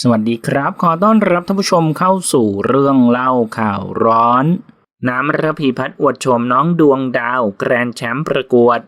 สวัสดีครับ ขอต้อนรับท่านผู้ชมเข้าสู่เรื่องเล่าข่าวร้อน น้ำระพีพัฒน์อวดชมน้องดวงดาว แกรนแชมป์ประกวด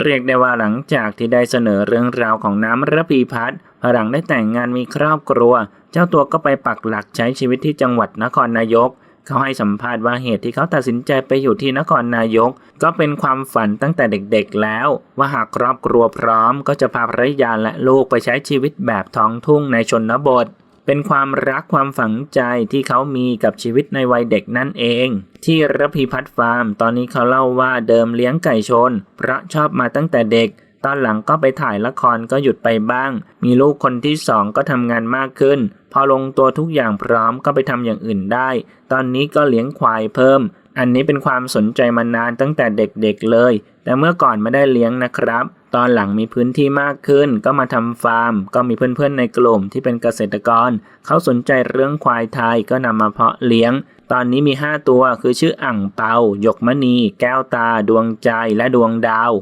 เรียกได้ว่าหลังจากที่ได้เสนอเรื่องราวของน้ำระพีพัฒน์หลังได้แต่งงานมีครอบครัว เจ้าตัวก็ไปปักหลักใช้ชีวิตที่จังหวัดนครนายก เขาให้สัมภาษณ์ว่าเหตุที่เขาตัดสินใจไปอยู่ที่นครนายก ก็เป็นความฝันตั้งแต่เด็กๆแล้ว ว่าหากครอบครัวพร้อม ก็จะพาภรรยาและลูกไปใช้ชีวิตแบบท้องทุ่งในชนบท เป็นความรักความฝังใจที่เขามีกับชีวิตในวัยเด็กนั่นเอง ที่ระพีพัฒฟาร์ม ตอนนี้เขาเล่าว่าเดิมเลี้ยงไก่ชน เพราะชอบมาตั้งแต่เด็กตอนหลังก็ไปถ่ายละครก็หยุดไปบ้าง มีลูกคนที่สองก็ทำงานมากขึ้น พอลงตัวทุกอย่างพร้อมก็ไปทำอย่างอื่นได้ ตอนนี้ก็เลี้ยงควายเพิ่ม อันนี้เป็นความสนใจมานานตั้งแต่เด็กๆเลย แต่เมื่อก่อนไม่ได้เลี้ยงนะครับ ตอนหลังมีพื้นที่มากขึ้น ก็มาทำฟาร์ม ก็มีเพื่อนๆในกลุ่มที่เป็นเกษตรกร เขาสนใจเรื่องควายไทยก็นำมาเพาะเลี้ยง ตอนนี้มี 5 ตัวคือชื่ออ่างเปาหยกมณี แก้วตา ดวงใจและดวงดาว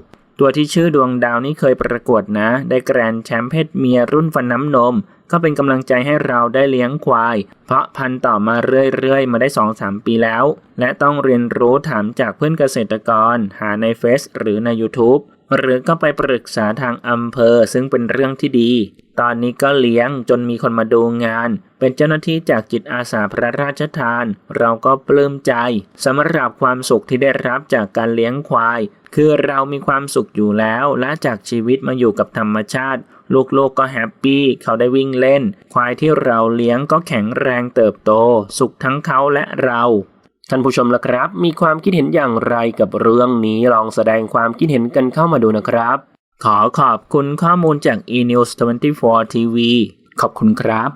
ตัวที่ชื่อดวงดาวนี้เคยประกวดนะ ได้แกรนแชมป์เพศเมียรุ่นฟันน้ำนม ก็เป็นกำลังใจให้เราได้เลี้ยงควาย เพราะพันต่อมาเรื่อยๆ มาได้ 2-3 ปีแล้ว และต้องเรียนรู้ถามจากเพื่อนเกษตรกร หาในเฟซหรือใน YouTube หรือก็ไปปรึกษาทางอำเภอซึ่งเป็นเรื่องที่ดี ตอนนี้ก็เลี้ยงจนมีคนมาดูงาน เป็นเจ้าหน้าที่จากจิตอาสาพระราชทาน เราก็ปลื้มใจสำหรับความสุขที่ได้รับจากการเลี้ยงควาย คือเรามีความสุขอยู่แล้ว และจากชีวิตมาอยู่กับธรรมชาติ ลูกๆกก็แฮปปี้เขาได้วิ่งเล่น ควายที่เราเลี้ยงก็แข็งแรงเติบโต สุขทั้งเขาและเรา ท่านผู้ชมล่ะครับ มีความคิดเห็นอย่างไรกับเรื่องนี้ลองแสดงความคิดเห็นกันเข้ามาดูนะครับ ขอขอบคุณข้อมูลจาก eNews 24 TV ขอบคุณครับ